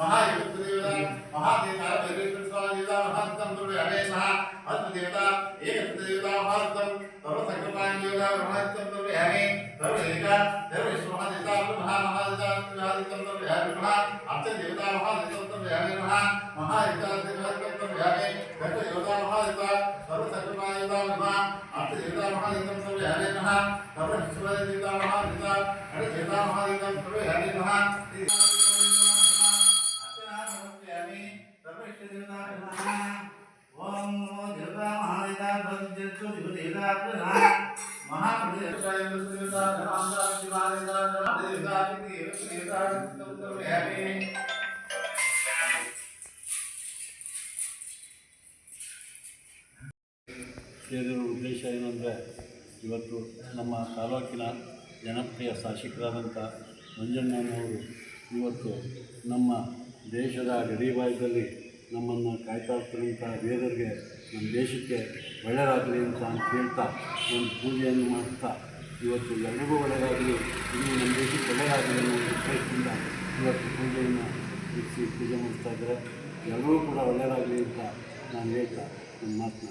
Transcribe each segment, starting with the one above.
మహాయుక్తుదేవత మహాదేవత వెంకటేశ్వర స్వామి దేవత మహాత్తం దుర్గ హరే మహా అద్భుతదేవత ఏకత్వదేవత మహాత్తం సర్వసంకల్పాయ దేవత మహాత్తం దుర్గ హరే సర్వదేవత సర్వేశ్వర మహాదేవత మహా మహాదేవత మహాత్తం దుర్గ హరే మహా అర్చదేవత మహాత్తం దుర్గ హరే మహా మహాయుక్త మహాత్తం దుర్గ హరే గతదేవత మహాదేవత సర్వసంకల్పాయ దేవత మహా అర్చదేవత మహాత్తం దుర్గ హరే మహా సర్వేశ్వర దేవత మహాదేవత హరే దేవత మహాదేవత దుర్గ హరే మహా ಸೇರಿರುವ ಉದ್ದೇಶ ಏನಂದರೆ ಇವತ್ತು ನಮ್ಮ ತಾಲೂಕಿನ ಜನಪ್ರಿಯ ಶಾಸಕರಾದಂಥ ಮಂಜಣ್ಣನವರು ಇವತ್ತು ನಮ್ಮ ದೇಶದ ಗಡಿಭಾಗದಲ್ಲಿ ನಮ್ಮನ್ನು ಕಾಯ್ತಾ ಇರ್ತಕ್ಕಂಥ ವೇದರಿಗೆ ನಮ್ಮ ದೇಶಕ್ಕೆ ಒಳ್ಳೆಯದಾಗಲಿ ಅಂತ ಅಂತ ಹೇಳ್ತಾ ಒಂದು ಪೂಜೆಯನ್ನು ಮಾಡ್ತಾ ಇವತ್ತು ಎಲ್ಲರಿಗೂ ಒಳ್ಳೆಯದಾಗಲಿ, ಇನ್ನು ನಮ್ಮ ದೇಶಕ್ಕೆ ಒಳ್ಳೆಯದಾಗಲಿ ಅನ್ನೋ ಉದ್ದೇಶದಿಂದ ಇವತ್ತು ಪೂಜೆಯನ್ನು ಇರಿಸಿ ಪೂಜೆ ಮಾಡ್ತಾ ಇದ್ದಾರೆ. ಎಲ್ಲರೂ ಕೂಡ ಒಳ್ಳೆಯದಾಗಲಿ ಅಂತ ನಾನು ಹೇಳ್ತಾ ನನ್ನ ಮಾತನ್ನ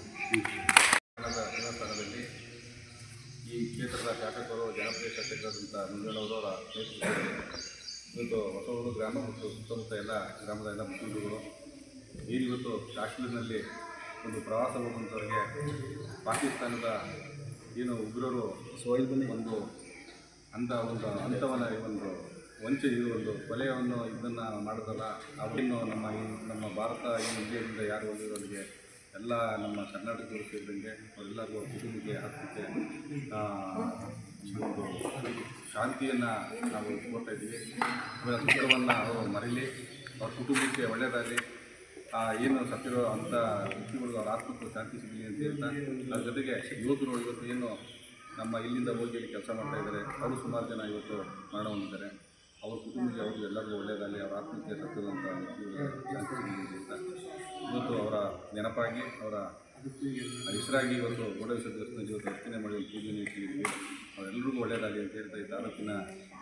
ಈ ಕ್ಷೇತ್ರದ ಶಾಸಕರು, ಜನಪ್ರಿಯ ಶಾಸಕರಾದಂಥ ಮುಂಜಾನವರವರ ನೇತೃತ್ವದಲ್ಲಿ ಇವತ್ತು ಹೊಸೂರು ಗ್ರಾಮ ಮತ್ತು ಸುತ್ತಮುತ್ತ ಎಲ್ಲ ಗ್ರಾಮದ ಎಲ್ಲ ಮುಖಂಡರುಗಳು ಈಗಿವತ್ತು ಕಾಶ್ಮೀರಿನಲ್ಲಿ ಒಂದು ಪ್ರವಾಸ ಹೋಗುವಂಥವ್ರಿಗೆ ಪಾಕಿಸ್ತಾನದ ಏನು ಉಗ್ರರು ಒಂದು ಅಂತ ಒಂದು ಅಂತವನ್ನು ಒಂದು ವಂಚೆ ಒಂದು ಕೊಲೆಯನ್ನು ಇದನ್ನು ಮಾಡೋದಲ್ಲ ಅವರಿನ್ನು ನಮ್ಮ ನಮ್ಮ ಭಾರತ ಏನು ಇಂಡಿಯಾದಿಂದ ಯಾರು ಹೋಗಿರೋರಿಗೆ ಎಲ್ಲ ನಮ್ಮ ಕರ್ನಾಟಕದವರು ಸೇರಿದಂಗೆ ಅವರೆಲ್ಲರಿಗೂ ಕುಟುಂಬಕ್ಕೆ ಆರ್ಥಿಕ ಒಂದು ಶಾಂತಿಯನ್ನು ನಾವು ಕೋರ್ತಾ ಇದ್ದೀವಿ. ಅವರ ದುಃಖವನ್ನು ಅವರು ಮರೀಲಿ ಅವ್ರ ಕುಟುಂಬಕ್ಕೆ ಒಳ್ಳೆಯದಾಗಲಿ. ಏನು ಸತ್ತಿರೋ ಅಂಥ ವ್ಯಕ್ತಿಗಳು ಅವ್ರ ಆತ್ಮಕ್ಕೆ ಶಾಂತಿ ಸಿಗಲಿ ಅಂತ ಹೇಳ್ತಾ, ಅದ್ರ ಜೊತೆಗೆ ಯುವಕರು ಇವತ್ತು ಏನು ನಮ್ಮ ಇಲ್ಲಿಂದ ಹೋಗಿ ಅಲ್ಲಿ ಕೆಲಸ ಮಾಡ್ತಾ ಇದ್ದಾರೆ, ಅವರು ಸುಮಾರು ಜನ ಇವತ್ತು ಮರಣ ಹೊಂದಿದ್ದಾರೆ ಅವ್ರ ಕುಟುಂಬಕ್ಕೆ ಅವ್ರಿಗೆ ಎಲ್ಲರಿಗೂ ಒಳ್ಳೆಯದಾಗಲಿ, ಅವ್ರ ಆತ್ಮಕ್ಕೆ ಸತ್ತಿರುವಂಥ ಅಂತ ಇವತ್ತು ಅವರ ನೆನಪಾಗಿ, ಅವರ ಹೆಸರಾಗಿ ಇವತ್ತು ಗೋಡೆ ದೇವಸ್ಥಾನದಲ್ಲಿ ಇವತ್ತು ಅರ್ಚನೆ ಮಾಡಿ ಒಂದು ಪೂಜೆ ಇಟ್ಟಿದ್ದೀವಿ ಅವರೆಲ್ಲರಿಗೂ ಒಳ್ಳೆಯದಾಗಲಿ ಅಂತ ಹೇಳ್ತಾ ಈ ತಾಲೂಕಿನ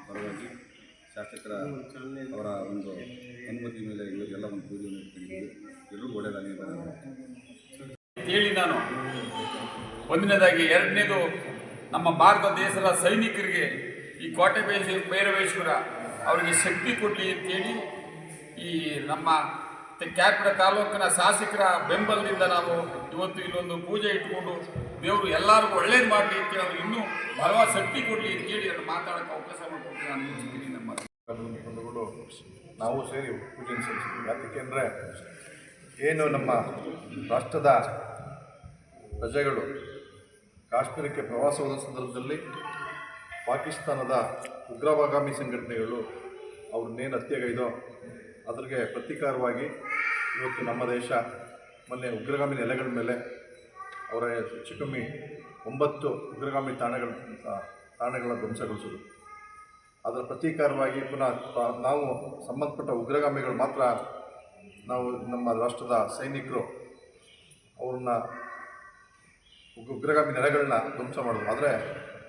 ಪರವಾಗಿ ಶಾಸಕರ ಅವರ ಒಂದು ಅನುಮತಿ ಮೇಲೆ ಇವರಿಗೆಲ್ಲ ಒಂದು ಪೂಜೆಯನ್ನು ಎಲ್ಲರೂ ನಾನು ಹೇಳಿ ನಾನು. ಒಂದನೇದಾಗಿ ಎರಡನೇದು ನಮ್ಮ ಭಾರತ ದೇಶದ ಸೈನಿಕರಿಗೆ ಈ ಕೋಟೆ ಬೇಸ ಭೈರವೇಶ್ವರ ಅವರಿಗೆ ಶಕ್ತಿ ಕೊಡಲಿ ಅಂತೇಳಿ ಈ ನಮ್ಮ ಕ್ಯಾಪಿಟ ತಾಲೂಕಿನ ಶಾಸಕರ ಬೆಂಬಲದಿಂದ ನಾವು ಇವತ್ತು ಇಲ್ಲೊಂದು ಪೂಜೆ ಇಟ್ಕೊಂಡು ದೇವರು ಎಲ್ಲರಿಗೂ ಒಳ್ಳೇದು ಮಾಡಲಿ ಅಂತೇಳಿ ಅವ್ರಿಗೆ ಇನ್ನೂ ಬಲವಾದ ಶಕ್ತಿ ಕೊಡಲಿ ಅಂತೇಳಿ ನಾನು ಮಾತಾಡೋಕೆ ಅವಕಾಶ ಮಾಡಿಕೊಡ್ತೀನಿ ನಾನು. ನಾವು ಸೇರಿ ಪೂಜೆ ಸಲ್ಲಿಸ್ತೀವಿ ಯಾಕೆಂದರೆ ಏನು ನಮ್ಮ ರಾಷ್ಟ್ರದ ಪ್ರಜೆಗಳು ಕಾಶ್ಮೀರಕ್ಕೆ ಪ್ರವಾಸ ಸಂದರ್ಭದಲ್ಲಿ ಪಾಕಿಸ್ತಾನದ ಉಗ್ರವಾಗಾಮಿ ಸಂಘಟನೆಗಳು ಅವ್ರನ್ನೇನು ಹತ್ಯೆಗೈದೋ ಅದ್ರಿಗೆ ಪ್ರತೀಕಾರವಾಗಿ ಇವತ್ತು ನಮ್ಮ ದೇಶ ಮೊನ್ನೆ ಉಗ್ರಗಾಮಿ ನೆಲೆಗಳ ಮೇಲೆ ಅವರ ಹೆಚ್ಚು ಕಮ್ಮಿ ಒಂಬತ್ತು ಉಗ್ರಗಾಮಿ ತಾಣಗಳ ತಾಣಗಳ ಧ್ವಂಸಗೊಳಿಸೋದು ಅದರ ಪ್ರತೀಕಾರವಾಗಿ ಪುನಃ ನಾವು ಸಂಬಂಧಪಟ್ಟ ಉಗ್ರಗಾಮಿಗಳು ಮಾತ್ರ ನಾವು ನಮ್ಮ ರಾಷ್ಟ್ರದ ಸೈನಿಕರು ಅವ್ರನ್ನ ಉಗ್ರಗಾಮಿ ನೆಲೆಗಳನ್ನ ಧ್ವಂಸ ಮಾಡೋದು ಆದರೆ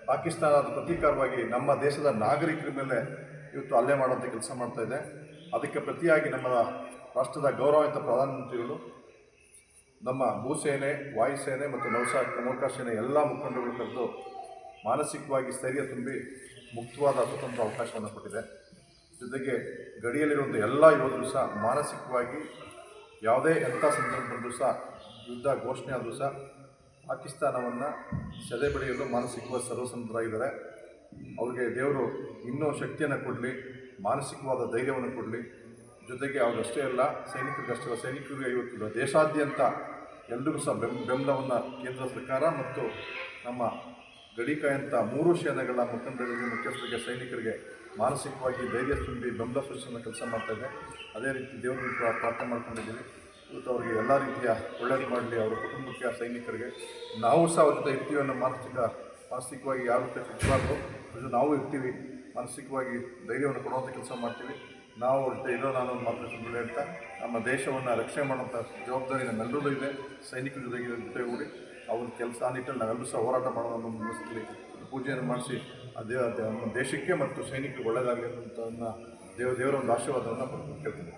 ಪಾಕಿಸ್ತಾನ ಅದು ಪ್ರತೀಕಾರವಾಗಿ ನಮ್ಮ ದೇಶದ ನಾಗರಿಕರ ಮೇಲೆ ಇವತ್ತು ಹಲ್ಲೆ ಮಾಡುವಂಥ ಕೆಲಸ ಮಾಡ್ತಾ ಇದೆ. ಅದಕ್ಕೆ ಪ್ರತಿಯಾಗಿ ನಮ್ಮ ರಾಷ್ಟ್ರದ ಗೌರವಯುತ ಪ್ರಧಾನಮಂತ್ರಿಗಳು, ನಮ್ಮ ಭೂಸೇನೆ, ವಾಯುಸೇನೆ ಮತ್ತು ನೌಸಾ ನೌಕಾಸೇನೆ ಎಲ್ಲ ಮುಖಂಡರುಗಳು ಕರೆದು ಮಾನಸಿಕವಾಗಿ ಸ್ಥೈರ್ಯ ತುಂಬಿ ಮುಕ್ತವಾದ ಸ್ವತಂತ್ರ ಅವಕಾಶವನ್ನು ಕೊಟ್ಟಿದೆ. ಜೊತೆಗೆ ಗಡಿಯಲ್ಲಿರುವಂಥ ಎಲ್ಲ ಯೋಧರು ಸಹ ಮಾನಸಿಕವಾಗಿ ಯಾವುದೇ ಎಂಥ ಸಂದರ್ಭದಲ್ಲೂ ಸಹ ಯುದ್ಧ ಘೋಷಣೆ ಆದರೂ ಸಹ ಪಾಕಿಸ್ತಾನವನ್ನು ಸೆದೆ ಬೆಳೆಯಲು ಮಾನಸಿಕವಾಗಿ ಸರ್ವಸನ್ನದ್ಧರಾಗಿದ್ದಾರೆ ಅವ್ರಿಗೆ ದೇವರು ಇನ್ನೂ ಶಕ್ತಿಯನ್ನು ಕೊಡಲಿ, ಮಾನಸಿಕವಾದ ಧೈರ್ಯವನ್ನು ಕೊಡಲಿ. ಜೊತೆಗೆ ಅವರಷ್ಟೇ ಅಲ್ಲ, ಸೈನಿಕರಿಗಷ್ಟೇ ಸೈನಿಕರಿಗೆ ಇವತ್ತು ದೇಶಾದ್ಯಂತ ಎಲ್ಲರಿಗೂ ಸಹ ಬೆಂಬಲವನ್ನು ಕೇಂದ್ರ ಸರ್ಕಾರ ಮತ್ತು ನಮ್ಮ ಗಡಿ ಕಾಯಂಥ ಮೂರು ಸೇನೆಗಳ ಮುಖಂಡರಿಗೆ, ಮುಖ್ಯಸ್ಥರಿಗೆ, ಸೈನಿಕರಿಗೆ ಮಾನಸಿಕವಾಗಿ ಧೈರ್ಯ ತುಂಬಿ ಬೆಂಬಲ ಸೂಚನೆ ಕೆಲಸ ಮಾಡ್ತಾ ಇದೆ. ಅದೇ ರೀತಿ ದೇವರಿಗೆ ಕೂಡ ಪ್ರಾರ್ಥನೆ ಮಾಡ್ಕೊಂಡಿದ್ದೀವಿ. ಇವತ್ತು ಅವರಿಗೆ ಎಲ್ಲ ರೀತಿಯ ಒಳ್ಳೇದು ಮಾಡಲಿ ಅವರ ಕುಟುಂಬಕ್ಕೆ, ಆ ಸೈನಿಕರಿಗೆ. ನಾವು ಸಹ ಅವ್ರ ಜೊತೆ ಇರ್ತೀವಿ ಅನ್ನೋ ಮಾನಸಿಕ, ಮಾನಸಿಕವಾಗಿ ಯಾವ ರೀತಿ ಸಿಗಬಾರ್ದು ಅದು ನಾವು ಇರ್ತೀವಿ. ಮಾನಸಿಕವಾಗಿ ಧೈರ್ಯವನ್ನು ಕೊಡುವಂಥ ಕೆಲಸ ಮಾಡ್ತೀವಿ. ನಾವು ಅವ್ರ ಜೊತೆ ಇರೋ ನಾನು ಮಾತ್ರ ಹೇಳ್ತಾ ನಮ್ಮ ದೇಶವನ್ನು ರಕ್ಷಣೆ ಮಾಡುವಂಥ ಜವಾಬ್ದಾರಿ ನಮ್ಮೆಲ್ಲರದ್ದು ಇದೆ. ಸೈನಿಕರ ಜೊತೆಗೆ ಜೊತೆಗೂಡಿ. ಅವ್ರ ಕೆಲಸ ನಿಟ್ಟಲ್ಲಿ ನಾವೆಲ್ಲರೂ ಸಹ ಹೋರಾಟ ಮಾಡೋದನ್ನು ಮುಗಿಸ್ತೀವಿ ಪೂಜೆಯನ್ನು ಮಾಡಿಸಿ ದೇವ ದೇಶಕ್ಕೆ ಮತ್ತು ಸೈನಿಕರಿಗೆ ಒಳ್ಳೆಯದಾಗಲಿ ಅಂತ ದೇವ ದೇವರ ಒಂದು ಆಶೀರ್ವಾದವನ್ನು ಕೇಳ್ತೀನಿ